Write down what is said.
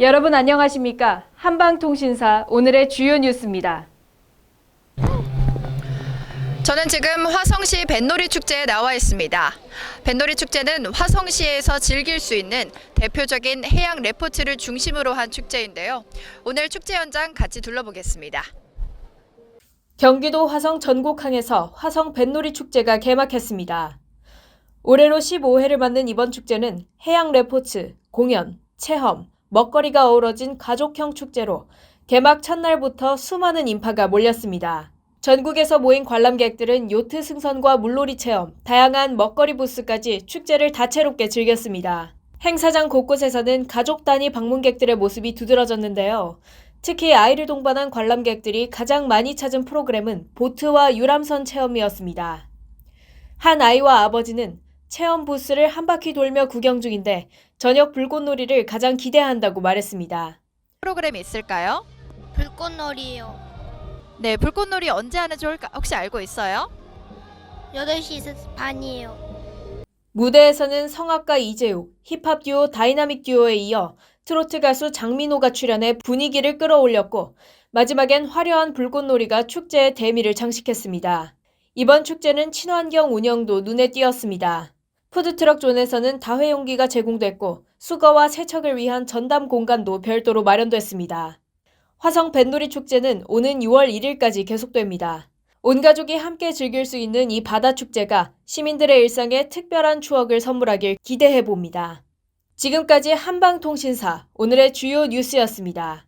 여러분 안녕하십니까? 한방통신사 오늘의 주요 뉴스입니다. 저는 지금 화성시 뱃놀이 축제에 나와 있습니다. 뱃놀이 축제는 화성시에서 즐길 수 있는 대표적인 해양 레포츠를 중심으로 한 축제인데요. 오늘 축제 현장 같이 둘러보겠습니다. 경기도 화성 전곡항에서 화성 뱃놀이 축제가 개막했습니다. 올해로 15회를 맞는 이번 축제는 해양 레포츠, 공연, 체험, 먹거리가 어우러진 가족형 축제로 개막 첫날부터 수많은 인파가 몰렸습니다. 전국에서 모인 관람객들은 요트 승선과 물놀이 체험, 다양한 먹거리 부스까지 축제를 다채롭게 즐겼습니다. 행사장 곳곳에서는 가족 단위 방문객들의 모습이 두드러졌는데요. 특히 아이를 동반한 관람객들이 가장 많이 찾은 프로그램은 보트와 유람선 체험이었습니다. 한 아이와 아버지는 체험 부스를 한 바퀴 돌며 구경 중인데 저녁 불꽃놀이를 가장 기대한다고 말했습니다. 프로그램이 있을까요? 불꽃놀이요. 네, 불꽃놀이 언제 하는 좋을까 혹시 알고 있어요? 8시 반이에요. 무대에서는 성악가 이재욱, 힙합 듀오 다이나믹 듀오에 이어 트로트 가수 장민호가 출연해 분위기를 끌어올렸고 마지막엔 화려한 불꽃놀이가 축제의 대미를 장식했습니다. 이번 축제는 친환경 운영도 눈에 띄었습니다. 푸드트럭 존에서는 다회용기가 제공됐고 수거와 세척을 위한 전담 공간도 별도로 마련됐습니다. 화성 뱃놀이 축제는 오는 6월 1일까지 계속됩니다. 온 가족이 함께 즐길 수 있는 이 바다 축제가 시민들의 일상에 특별한 추억을 선물하길 기대해 봅니다. 지금까지 한방통신사 오늘의 주요 뉴스였습니다.